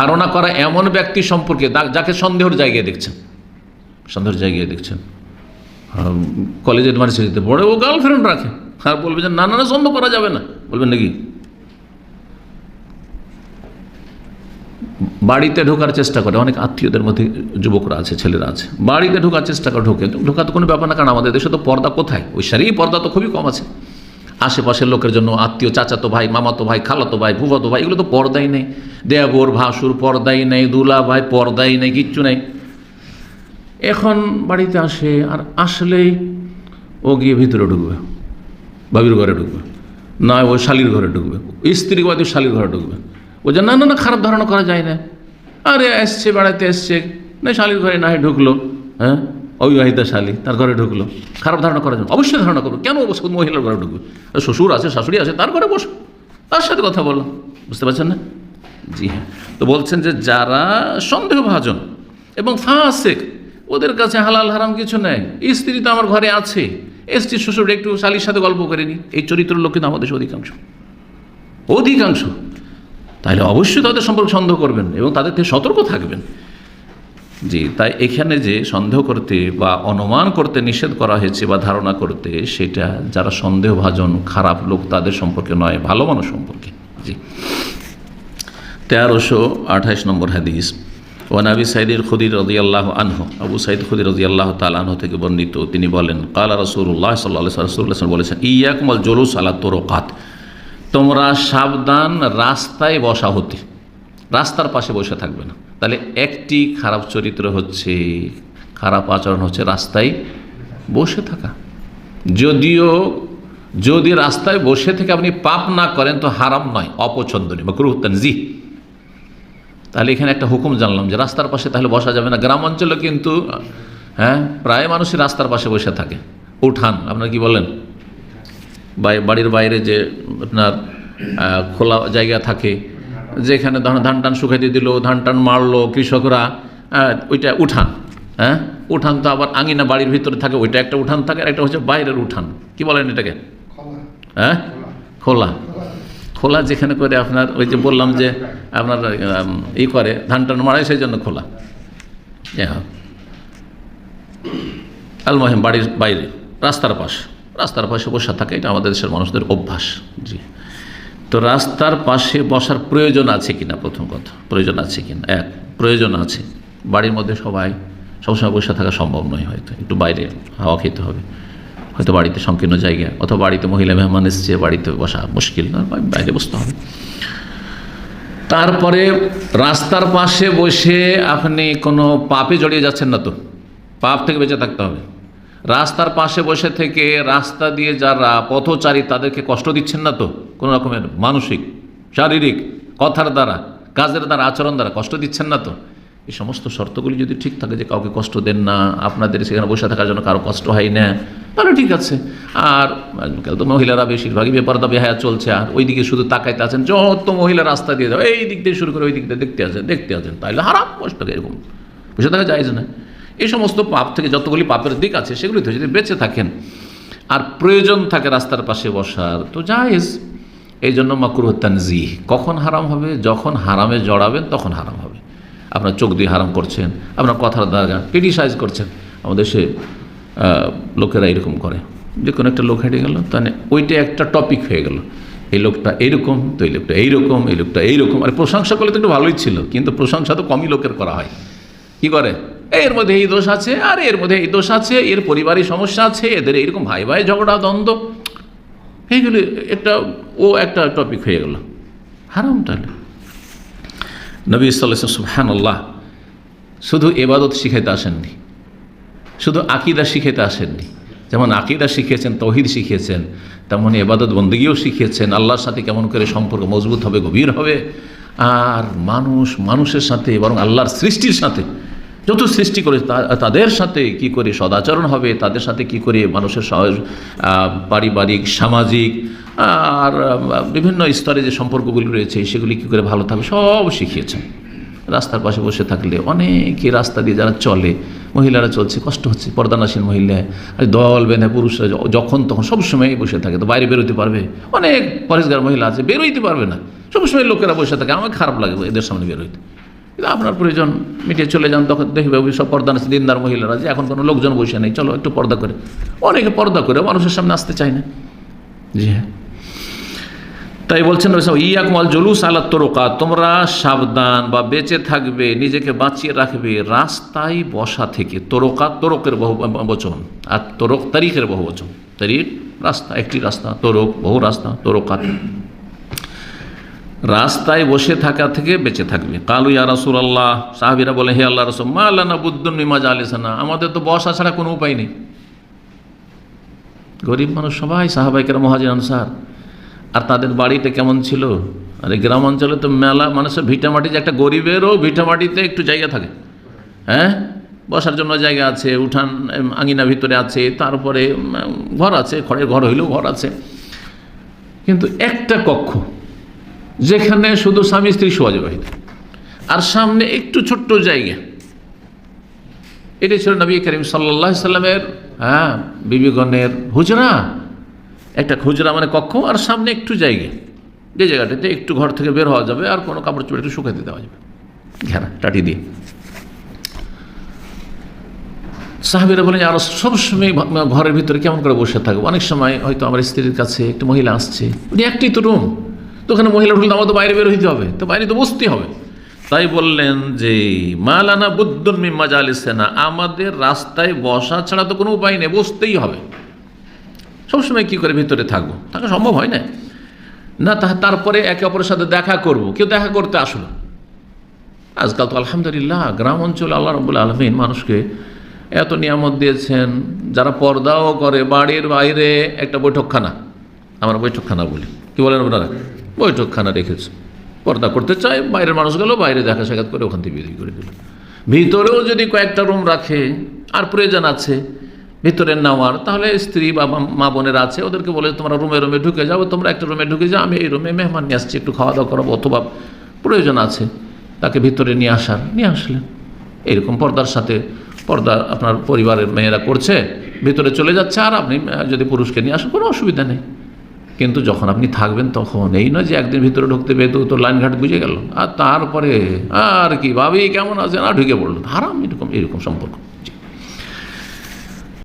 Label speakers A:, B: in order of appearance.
A: ধারণা করা এমন ব্যক্তি সম্পর্কে যাকে সন্দেহের জায়গায় দেখছেন। সন্দেহের জায়গায় দেখছেন। আম, কলেজ ইউনিভার্সিটিতে পড়ে ও গার্লফ্রেন্ড রাখে। আর বলবে যে না না সন্দেহ করা যাবে না। বলবেন নাকি? বাড়িতে ঢোকার চেষ্টা করে। অনেক আত্মীয়দের মধ্যে যুবকরা আছে ছেলেরা আছে। বাড়িতে ঢোকার চেষ্টা করে ঢোকে। ঢোকা তো কোনো ব্যাপার না কারণ আমাদের দেশে তো পর্দা কোথায়? ওই সারি পর্দা তো খুবই কম আছে। আশেপাশের লোকের জন্য আত্মীয়, চাচাতো ভাই, মামাতো ভাই, খালাতো ভাই ফুফাতো ভাই, এগুলো তো পর্দাই নেই। দেবর, ভাসুর পর্দাই নেই দুলা ভাই পর্দাই নেই, কিচ্ছু নেই। এখন বাড়িতে আসে আর আসলেই ও গিয়ে ভিতরে ঢুকবে বাবির ঘরে ঢুকবে, না ও শালির ঘরে ঢুকবে স্ত্রী বাদী শালির ঘরে ঢুকবে। ও যে, না না না, খারাপ ধারণা করা যায় না। আরে, এসছে বেড়াতে এসছে। না, শালির ঘরে না ঢুকলো। হ্যাঁ? অবিবাহিতা শালি, তার ঘরে ঢুকলো। খারাপ ধারণা করার জন্য। অবশ্যই ধারণা করব। কেন মহিলার ঘরে ঢুকবে? শ্বশুর আছে, শাশুড়ি আছে, তার ঘরে বসো। তার সাথে কথা বলো। বুঝতে পারছেন না? জি হ্যাঁ। তো বলছেন যে যারা সন্দেহভাজন এবং ফাঁসেক, ওদের কাছে হালাল হারাম কিছু নেই। স্ত্রী তো আমার ঘরে আছে। স্ত্রী শ্বশুর, একটু শালির সাথে গল্প করে নি। এই চরিত্র লোক কিন্তু আমাদের অধিকাংশ। অধিকাংশ। তাহলে অবশ্যই তাদের সম্পর্কে সন্দেহ করবেন এবং তাদের থেকে সতর্ক থাকবেন। জি, তাই এখানে যে সন্দেহ করতে বা অনুমান করতে নিষেধ করা হয়েছে বা ধারণা করতে, সেটা যারা সন্দেহভাজন, খারাপ লোক, তাদের সম্পর্কে নয়, ভালো মানুষ সম্পর্কে। জি। তেরোশো আঠাইশ নম্বর হাদিস। ওয়ান আবি সাইদুল খুদির রদি আল্লাহ আনহু। আবু সাইদ খুদির রদি আল্লাহ আনহু থেকে বর্ণিত, তিনি বলেন, কালা রসুল্লাহ সাল্লাহ রসুল্লাহ বলেছেন, ইয়াকুমল জলুস আলা তোরকাত। তোমরা সাবধান রাস্তায় বসা হতে। রাস্তার পাশে বসে থাকবে না। তাহলে একটি খারাপ চরিত্র হচ্ছে, খারাপ আচরণ হচ্ছে রাস্তায় বসে থাকা। যদিও, যদি রাস্তায় বসে থেকে আপনি পাপ না করেন তো হারাম নয়, অপছন্দনীয়। বা গুরুত্বান জি তাহলে এখানে একটা হুকুম জানলাম যে রাস্তার পাশে তাহলে বসা যাবে না। গ্রাম অঞ্চলে কিন্তু হ্যাঁ প্রায় মানুষই রাস্তার পাশে বসে থাকে। উঠান, আপনার কি বলেন? বাড়ির বাইরে যে আপনার খোলা জায়গা থাকে যেখানে ধান টান শুকাইতে দিল ধান টান মারলো কৃষকরা ওইটা উঠান হ্যাঁ? উঠান তো আবার আঙিনা বাড়ির ভিতরে থাকে ওইটা একটা উঠান থাকে আর একটা হচ্ছে বাইরের উঠান। কি বলেন এটাকে? হ্যাঁ? খোলা। খোলা যেখানে করে আপনার ওই যে বললাম যে আপনার ই করে ধান টান মারায় সেই জন্য খোলা। আলমহিম বাড়ির বাইরে রাস্তার পাশ। রাস্তার পাশে বসে থাকে এটা আমাদের দেশের মানুষদের অভ্যাস। জি। তো রাস্তার পাশে বসার প্রয়োজন আছে কিনা? প্রথম কথা, প্রয়োজন আছে কিনা? এক, প্রয়োজন আছে। বাড়ির মধ্যে সবাই সবসময় বসে থাকা সম্ভব নয় হয়তো, একটু বাইরে হাওয়া খেতে হবে। হয়তো বাড়িতে সংকীর্ণ জায়গা, অথবা বাড়িতে মহিলা মেহমান এসছে, বাড়িতে বসা মুশকিল না বাইরে বসতে হবে। তারপরে রাস্তার পাশে বসে আপনি কোনো পাপে জড়িয়ে যাচ্ছেন না তো? পাপ থেকে বেঁচে থাকতে হবে। রাস্তার পাশে বসে থেকে রাস্তা দিয়ে যারা পথচারী, তাদেরকে কষ্ট দিচ্ছেন না তো? কোনো রকমের মানসিক, শারীরিক কথার দ্বারা, কাজের দ্বারা, আচরণ দ্বারা কষ্ট দিচ্ছেন না তো? এই সমস্ত শর্তগুলি যদি ঠিক থাকে যে কাউকে কষ্ট দেন না, আপনাদের সেখানে বসে থাকার জন্য কারও কষ্ট হয় না, তাহলে ঠিক আছে। আর আজকাল তো মহিলারা বেশিরভাগই বেপরদা বেহায়া চলছে, আর ওই দিকে শুধু তাকাইতে আছেন, যত মহিলা রাস্তা দিয়ে দাও এই দিক দিয়ে শুরু করে ওই দিক দিয়ে দেখতে আছেন দেখতে আছেন তাহলে হারাম কষ্ট এরকম? বসে থাকা যায় না। এই সমস্ত পাপ থেকে যতগুলি পাপের দিক আছে সেগুলি থেকে যদি বেঁচে থাকেন, আর প্রয়োজন থাকে রাস্তার পাশে বসার, তো জায়েজ। এই জন্য মাকরুহ তানজি কখন হারাম হবে? যখন হারামে জড়াবেন, তখন হারাম হবে। আপনার চোখ দিয়ে হারাম করছেন, আপনার কথার দ্বারা ক্রিটিসাইজ করছেন। আমাদের সে লোকেরা এরকম করে। যে কোনো একটা লোক হেঁটে গেল, তাহলে ওইটা একটা টপিক হয়ে গেল। এই লোকটা এইরকম, তো এই লোকটা এইরকম, এই লোকটা এইরকম। আর প্রশংসা করলে তো একটু ভালোই ছিল, কিন্তু প্রশংসা তো কমই লোকের করা হয়। কি করে? এর মধ্যে এই দোষ আছে, আর এর মধ্যে এই দোষ আছে, এর পরিবারের সমস্যা আছে, এদের এইরকম ভাই ভাই ঝগড়া, দ্বন্দ্ব। এইগুলি একটা, ও একটা টপিক হয়ে গেল। হারাম তাহলে। নবী সাল্লাহ সুবহান আল্লাহ শুধু এবাদত শিখাইতে আসেননি। শুধু আকিদা শিখাইতে আসেননি। যেমন আকিদা শিখিয়েছেন, তৌহিদ শিখিয়েছেন, তেমন এবাদত বন্দীও শিখিয়েছেন। আল্লাহর সাথে কেমন করে সম্পর্ক মজবুত হবে, গভীর হবে। আর মানুষ মানুষের সাথে বরং আল্লাহর সৃষ্টির সাথে যত সৃষ্টি করে তাদের সাথে কি করে সদাচরণ হবে, তাদের সাথে কি করে মানুষের পারিবারিক, সামাজিক আর বিভিন্ন স্তরে যে সম্পর্কগুলি রয়েছে, সেগুলি কি করে ভালো থাকবে, সব শিখিয়েছেন। রাস্তার পাশে বসে থাকলে অনেকে রাস্তা দিয়ে যারা চলে, মহিলারা চলছে, কষ্ট হচ্ছে, পর্দানাসীন মহিলা, আর দল বেঁধে পুরুষরা যখন তখন সবসময় বসে থাকে, তো বাইরে বেরোতে পারবে? অনেক পরিষ্কার মহিলা আছে, বেরোইতে পারবে না। সবসময় লোকেরা বসে থাকে আমার খারাপ লাগে, এদের সামনে বেরোইতে। কিন্তু আপনার প্রয়োজন মিটিয়ে চলে যান, তখন দেখবে ওই সব পর্দা আছে দিনদার মহিলারা যে এখন কোনো লোকজন বসে নেই। চলো একটু পর্দা করে। অনেকে পর্দা করে মানুষের সামনে আসতে চায় না। জি হ্যাঁ। তাই বলছেন ইয়াকমাল জলুস আলা তরকা তোমরা সাবধান বা বেঁচে থাকবে, নিজেকে বাঁচিয়ে রাখবে, রাস্তায় বসা থেকে। তরকা, তরকের বহু বচন আর তরক, তারিখের বহু বচন। তারিখ, রাস্তা, একটি রাস্তা, তরক, বহু রাস্তা তরকাত রাস্তায় বসে থাকা থেকে বেঁচে থাকবে। কালু, ইয়া রাসুল আল্লাহ সাহাবিরা বলে, হে আল্লাহ রসুল, মা আল্লাহ বুদ্দুন মিমাজ আলিসানা আমাদের তো বসা ছাড়া কোনো উপায় নেই। গরিব মানুষ সবাই সাহাবাইকের মহাজির আনসার। আর তাদের বাড়িটা কেমন ছিল? আর এই গ্রাম অঞ্চলে তো মেলা মানুষের ভিটামাটি যে একটা গরিবেরও ভিটামাটিতে একটু জায়গা থাকে। হ্যাঁ? বসার জন্য জায়গা আছে, উঠান আঙিনা ভিতরে আছে, তারপরে ঘর আছে, খড়ের ঘর হইলেও ঘর আছে। কিন্তু একটা কক্ষ যেখানে শুধু স্বামী স্ত্রী শোয়া যাবে আর সামনে একটু ছোট্ট জায়গা। এটাই ছিল নবী করিম সাল্লাহ সাল্লামের হ্যাঁ বিবিগণের হুজরা একটা খুচরা মানে কক্ষ আর সামনে একটু জায়গা। যে জায়গাটাতে একটু ঘর থেকে বের হওয়া যাবে আর কোনো কাপড় চোপড় একটু শুকাতে দেওয়া যাবে। ঘেরা, টাটি দিয়ে। সাহাবিরা বলেন আর সবসময় ঘরের ভিতরে কেমন করে বসে থাকব? অনেক সময় হয়তো আমার স্ত্রীর কাছে একটা মহিলা আসছে। উনি একটি তো রুম। তো ওখানে মহিলা ঢুকলে আমার তো বাইরে বের হইতে হবে, তো বাইরে তো বসতে হবে। তাই বললেন যে, মালানা বুদ্ধুন মিম্মা জালিসেনা আমাদের রাস্তায় বসা ছাড়া তো কোনো উপায় নেই, বসতেই হবে। সবসময় কী করে ভিতরে থাকব? থাকা সম্ভব হয় না। না, তা তারপরে একে অপরের সাথে দেখা করব, কেউ দেখা করতে আসলো। আজকাল তো আলহামদুলিল্লাহ, গ্রাম অঞ্চলে আল্লাহ রবুল আলমিন মানুষকে এত নিয়ামত দিয়েছেন, যারা পর্দাও করে, বাড়ির বাইরে একটা বৈঠকখানা, আমরা বৈঠকখানা বলি। কি বলেন আপনারা? বৈঠকখানা রেখেছে। পর্দা করতে চায়, বাইরের মানুষ মানুষগুলো বাইরে দেখা সাক্ষাৎ করে ওখান থেকে বেরিয়ে করে দিল। ভিতরেও যদি কয়েকটা রুম রাখে, আর প্রয়োজন আছে, ভিতরে নেওয়ার, তাহলে স্ত্রী বা মা- মা বোনের আছে, ওদেরকে বলে, তোমরা রুমে রুমে ঢুকে যাও, তোমরা একটা রুমে ঢুকে যাও, আমি এই রুমে মেহমান নিয়ে আসছি, একটু খাওয়া দাওয়া করাবো, অথবা প্রয়োজন আছে, তাকে ভিতরে নিয়ে আসার। নিয়ে আসলেন। এরকম পর্দার সাথে, পর্দা আপনার পরিবারের মেয়েরা করছে, ভিতরে চলে যাচ্ছে, আর আপনি যদি পুরুষকে নিয়ে আসেন, কোনো অসুবিধা নেই। কিন্তু যখন আপনি থাকবেন তখন এই নয় যে একদিন ভিতরে ঢুকতে পেয়ে তো লাইনঘাট বুঝে গেল। আর তারপরে আর কি, ভাবি কেমন আছে না ঢুকে পড়ল হারাম এরকম এরকম সম্পর্ক।